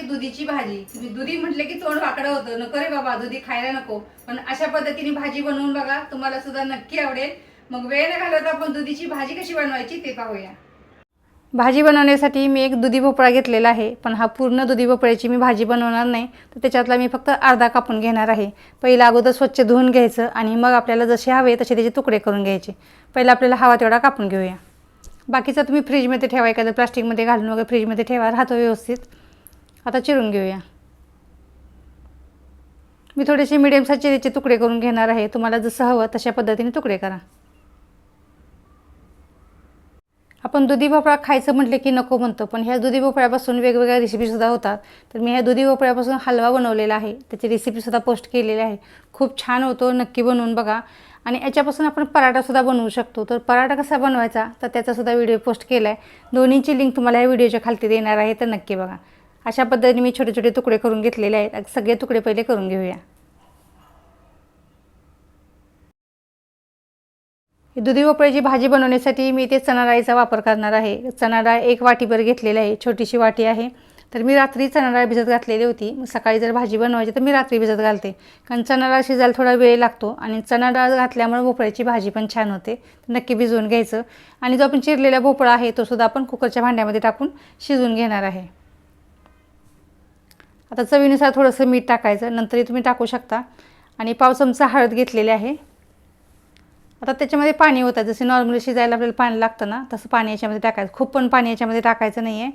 दुधीची भाजी. दुधी म्हटलं की तोंड वाकडं होतं. नको रे बाबा दुधी खायला नको. पण अशा पद्धतीने भाजी बनवून बघा तुम्हाला सुद्धा नक्की आवडेल. मग वेळ न घालवता आपण दुधीची भाजी कशी बनवायची ते पाहूया. भाजी बनवण्यासाठी मी एक दुधी भोपळा घेतलेला आहे. पण हा पूर्ण दुधी भोपळ्याची मी भाजी बनवणार नाही. तर त्याच्यातला मी फक्त अर्धा कापून घेणार आहे. पहिला अगोदर स्वच्छ धुवून घ्यायचं आणि मग आपल्याला जसे हवे तसे त्याचे तुकडे करून घ्यायचे. पहिला आपल्याला हवा तेवढा कापून घेऊया. बाकीचा तुम्ही फ्रीजमध्ये ठेवा एखादं प्लास्टिकमध्ये घालून वगैरे फ्रीजमध्ये ठेवा. राहतो व्यवस्थित. आता चिरून घेऊया. मी थोडेसे मिडियम साईजचे तुकडे करून घेणार आहे. तुम्हाला जसं हवं तशा पद्धतीने तुकडे करा. आपण दुधी भोपळा खायचं म्हटलं की नको म्हणतो पण ह्या दुधी भोपळ्यापासून वेगवेगळ्या रेसिपीसुद्धा होतात. तर मी ह्या दुधी भोपळ्यापासून हलवा बनवलेला आहे. त्याची रेसिपीसुद्धा पोस्ट केलेली आहे. खूप छान होतो नक्की बनवून बघा. आणि याच्यापासून आपण पराठासुद्धा बनवू शकतो. तर पराठा कसा बनवायचा तर त्याचासुद्धा व्हिडिओ पोस्ट केला आहे दोन्हीची लिंक तुम्हाला या व्हिडिओच्या खालती देणार आहे तर नक्की बघा. अशा पद्धतीने मी छोटे छोटे तुकडे करून घेतलेले आहेत. सगळे तुकडे पहिले करून घेऊया. दुधी भोपळ्याची भाजी बनवण्यासाठी मी इथे चणा डाळीचा वापर करणार आहे. चणा डाळ एक वाटीभर घेतलेली आहे. छोटीशी वाटी आहे. तर मी रात्री चणा डाळ भिजत घातलेली होती. सकाळी जर भाजी बनवायची तर मी रात्री भिजत घालते. कारण चणा डाळ शिजायला थोडा वेळ लागतो आणि चणा डाळ घातल्यामुळे भोपळ्याची भाजी पण छान होते. नक्की भिजवून घ्यायचं. आणि जो आपण चिरलेला भोपळा आहे तो सुद्धा आपण कुकरच्या भांड्यामध्ये टाकून शिजवून घेणार आहे. आता चवीनुसार थोडंसं मीठ टाकायचं. नंतरही तुम्ही टाकू शकता. आणि पाव चमचा हळद घेतलेली आहे. आता त्याच्यामध्ये पाणी होतं. जसे नॉर्मली शिजायला आपल्याला पाणी लागतं ना तसं पाणी याच्यामध्ये टाकायचं. खूप पण पाणी याच्यामध्ये टाकायचं नाही आहे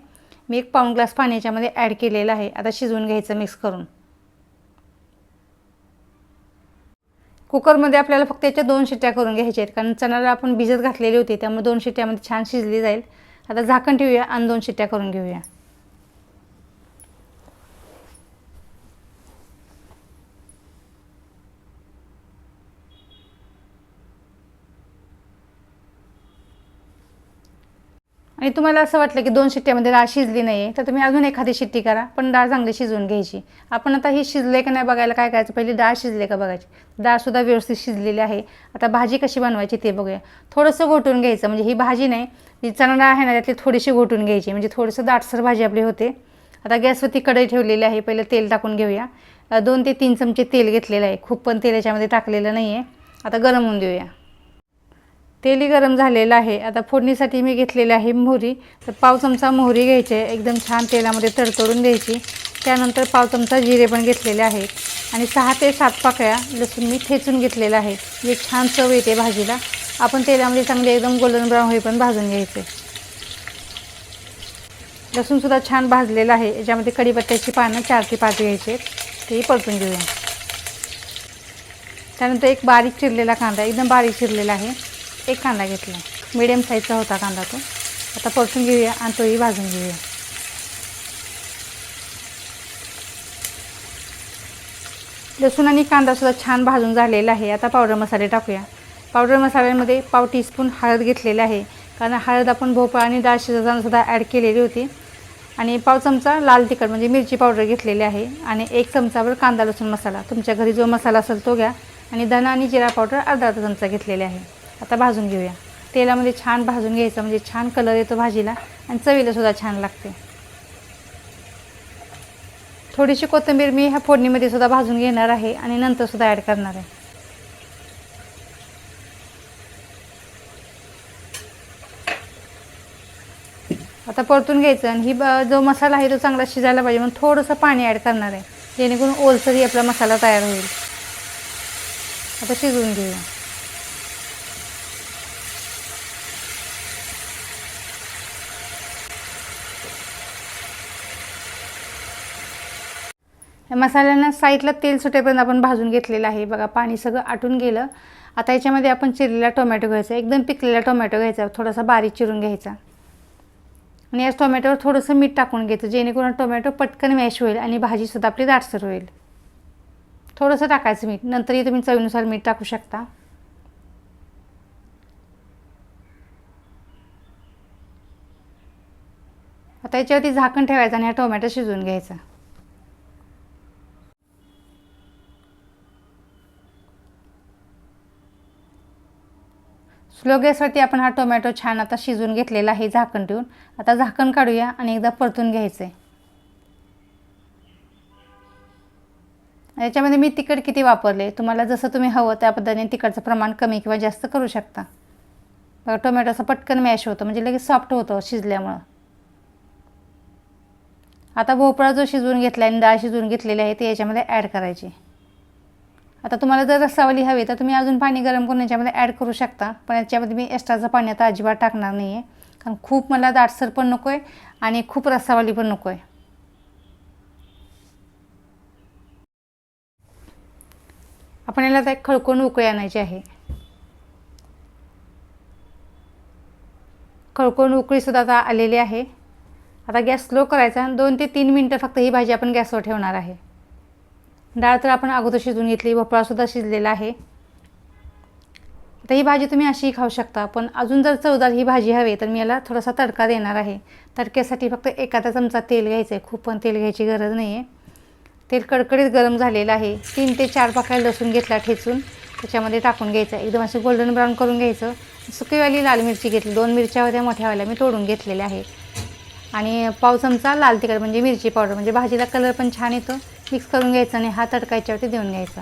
मी एक पाऊण ग्लास पाणी याच्यामध्ये ॲड केलेलं आहे. आता शिजवून घ्यायचं मिक्स करून. कुकरमध्ये आपल्याला फक्त याच्या दोन शिट्ट्या करून घ्यायच्या आहेत. कारण चणाला आपण भिजत घातलेली होती त्यामुळे दोन शिट्ट्यामध्ये छान शिजली जाईल. आता झाकण ठेवूया आणि दोन शिट्ट्या करून घेऊया. आणि तुम्हाला असं वाटलं की दोन शिट्ट्यामध्ये डाळ शिजली नाही आहे तर तुम्ही अजून एखादी शिट्टी करा पण डाळ चांगली शिजवून घ्यायची. आपण आता ही शिजले का नाही बघायला काय करायचं? पहिली डाळ शिजले का बघायची? डाळसुद्धा व्यवस्थित शिजलेली आहे. आता भाजी कशी बनवायची ते बघूया. थोडंसं घोटून घ्यायचं म्हणजे ही भाजी नाही जी चणा डाळ आहे ना त्यातली थोडीशी घोटून घ्यायची म्हणजे थोडंसं दाटसर भाजी आपली होते. आता गॅसवरती कढई ठेवलेली आहे पहिलं तेल टाकून घेऊया. दोन ते तीन चमचे तेल घेतलेलं आहे खूप पण तेल याच्यामध्ये टाकलेलं नाही आहे आता गरम होऊन देऊया. तेलही गरम झालेलं आहे. आता फोडणीसाठी मी घेतलेली आहे मोहरी. तर पाव चमचा मोहरी घ्यायची आहे. एकदम छान तेलामध्ये तडतडून द्यायची त्यानंतर पाव चमचा जिरे पण घेतलेले आहेत. आणि सहा ते सात पाकळ्या लसूण मी ठेचून घेतलेलं आहे. जे छान चव येते भाजीला. आपण तेलामध्ये चांगले एकदम गोल्डन ब्राऊन पण भाजून घ्यायचे. लसूणसुद्धा छान भाजलेलं आहे. याच्यामध्ये कढीपत्त्याची पानं चार ते पाच घ्यायचे तेही परतून घेऊया. त्यानंतर एक बारीक चिरलेला कांदा. एकदम बारीक चिरलेला आहे. एक कांदा घेतला. मिडियम साईजचा होता कांदा तो. आता परतून घेऊया आणि तोही भाजून घेऊया. लसूण आणि कांदासुद्धा छान भाजून झालेला आहे. आता पावडर मसाले टाकूया. पावडर मसाल्यामध्ये पाव टीस्पून हळद घेतलेली आहे. कारण हळद आपण भोपळा आणि डाळ शिजतानासुद्धा ॲड केलेली होती. आणि पाव चमचा लाल तिखट म्हणजे मिरची पावडर घेतलेली आहे. आणि एक चमचावर कांदा लसूण मसाला. तुमच्या घरी जो मसाला असेल तो घ्या. आणि धना आणि जिरा पावडर अर्धा अर्धा चमचा घेतलेले आहे. आता भाजून घेऊया. तेलामध्ये छान भाजून घ्यायचं म्हणजे छान कलर येतो भाजीला आणि चवीला सुद्धा छान लागते. थोडीशी कोथिंबीर मी ह्या फोडणीमध्ये सुद्धा भाजून घेणार आहे आणि नंतर सुद्धा ॲड करणार आहे. आता परतून घ्यायचं आणि ही ब- जो मसाला आहे तो चांगला शिजायला पाहिजे म्हणून थोडंसं पाणी ॲड करणार आहे जेणेकरून ओलसरही आपला मसाला तयार होईल. आता शिजवून घेऊया. या मसाल्यांना साईडला तेल सुटेपर्यंत आपण भाजून घेतलेलं आहे. बघा पाणी सगळं आटून गेलं. आता याच्यामध्ये आपण चिरलेला टोमॅटो घ्यायचा. एकदम पिकलेला टोमॅटो घ्यायचा. थोडासा बारीक चिरून घ्यायचा. आणि या टोमॅटोवर थोडंसं मीठ टाकून घ्यायचं. जेणेकरून टोमॅटो पटकन मॅश होईल आणि भाजीसुद्धा आपली दाटसर होईल. थोडंसं टाकायचं मीठ. नंतरही तुम्ही चवीनुसार मीठ टाकू शकता. आता याच्यावरती झाकण ठेवायचं आणि हा टोमॅटो शिजवून घ्यायचा. स्लो गॅसवरती आपण हा टोमॅटो छान आता शिजवून घेतलेला आहे झाकण ठेवून. आता झाकण काढूया आणि एकदा परतून घ्यायचं आहे याच्यामध्ये मी तिखट किती वापरले तुम्हाला जसं तुम्ही हवं त्या पद्धतीने तिखटचं प्रमाण कमी किंवा जास्त करू शकता. बघा टोमॅटो असं पटकन मॅश होतं म्हणजे लगेच सॉफ्ट होतं शिजल्यामुळं. आता भोपळा जो शिजवून घेतला आणि डाळ शिजवून घेतलेली आहे ते याच्यामध्ये ॲड करायची. आता तुम्हाला जर रस्सावाली हवी तर तुम्ही अजून पाणी गरम करून याच्यामध्ये ॲड करू शकता. पण याच्यामध्ये मी एक्स्ट्राचं पाणी आता अजिबात टाकणार नाही आहे कारण खूप मला दाटसर पण नको आहे आणि खूप रस्सावाली पण नको आहे आपण याला आता एक खळकून उकळी आणायची आहे. खळकून उकळीसुद्धा आता आलेली आहे. आता गॅस स्लो करायचा दोन ते तीन मिनटं फक्त ही भाजी आपण गॅसवर ठेवणार आहे. डाळ तर आपण अगोदर शिजून घेतली भोपळासुद्धा शिजलेला आहे. आता ही भाजी तुम्ही अशीही खाऊ शकता पण अजून जर चवदार ही भाजी हवी तर मी याला थोडासा तडका देणार आहे. तडक्यासाठी फक्त एखादा चमचा तेल घ्यायचं आहे खूप पण तेल घ्यायची गरज नाही आहे तेल कडकडीत गरम झालेलं आहे. तीन ते चार पाकळ्या लसूण घेतला ठेचून त्याच्यामध्ये टाकून घ्यायचं. एकदम असं गोल्डन ब्राऊन करून घ्यायचं. सुकीवाली लाल मिरची घेतली. दोन मिरच्या होत्या मोठ्यावाल्या मी तोडून घेतलेल्या आहे. आणि पाव चमचा लाल तिखट म्हणजे मिरची पावडर म्हणजे भाजीला कलर पण छान येतो. मिक्स करून घ्यायचं आणि हा तडकायच्यावरती देऊन घ्यायचा.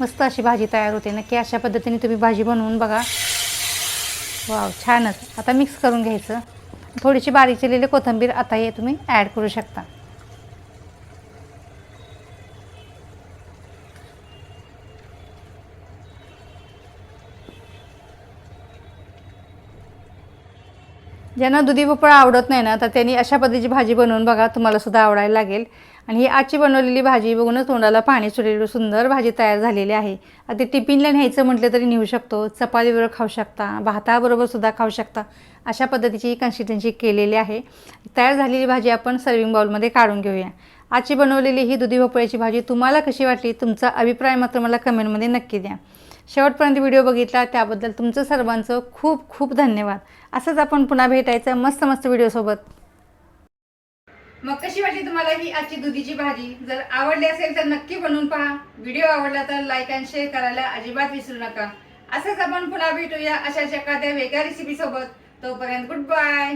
मस्त अशी भाजी तयार होते नक्की. अशा पद्धतीने तुम्ही भाजी बनवून बघा. वाव छानच. आता मिक्स करून घ्यायचं. थोडीशी बारीक चिरलेली कोथिंबीर आता हे तुम्ही ॲड करू शकता. ज्यांना दुधी भोपळा आवडत नाही ना तर त्यांनी अशा पद्धतीची भाजी बनवून बघा तुम्हाला सुद्धा आवडायला लागेल. आणि ही आजची बनवलेली भाजी बघूनच तोंडाला पाणी सुटलेली सुंदर भाजी तयार झालेली आहे. आता टिफिनला न्यायचं म्हटलं तरी नेऊ शकतो. चपातीबरोबर खाऊ शकता भाताबरोबर सुद्धा खाऊ शकता. अशा पद्धतीची कन्सिस्टन्सी केलेली आहे. तयार झालेली भाजी आपण सर्विंग बाउलमध्ये काढून घेऊया. आजची बनवलेली ही दुधी भोपळ्याची भाजी तुम्हाला कशी वाटली? तुमचा अभिप्राय मात्र मला कमेंटमध्ये नक्की द्या. शेवटपर्यंत व्हिडिओ बघितला त्याबद्दल तुमचं सर्वांचं खूप खूप धन्यवाद. असंच आपण पुन्हा भेटायचं मस्त मस्त व्हिडिओसोबत. मग कशी वाटली तुम्हाला ही आजची दुधीची भाजी? जर आवडली असेल तर नक्की बनवून पहा. व्हिडिओ आवडला तर लाईक अँड शेअर करायला अजिबात विसरू नका. असंच आपण पुन्हा भेटूया अशाच एखाद्या वेगळ्या रेसिपी सोबत. तोपर्यंत गुड बाय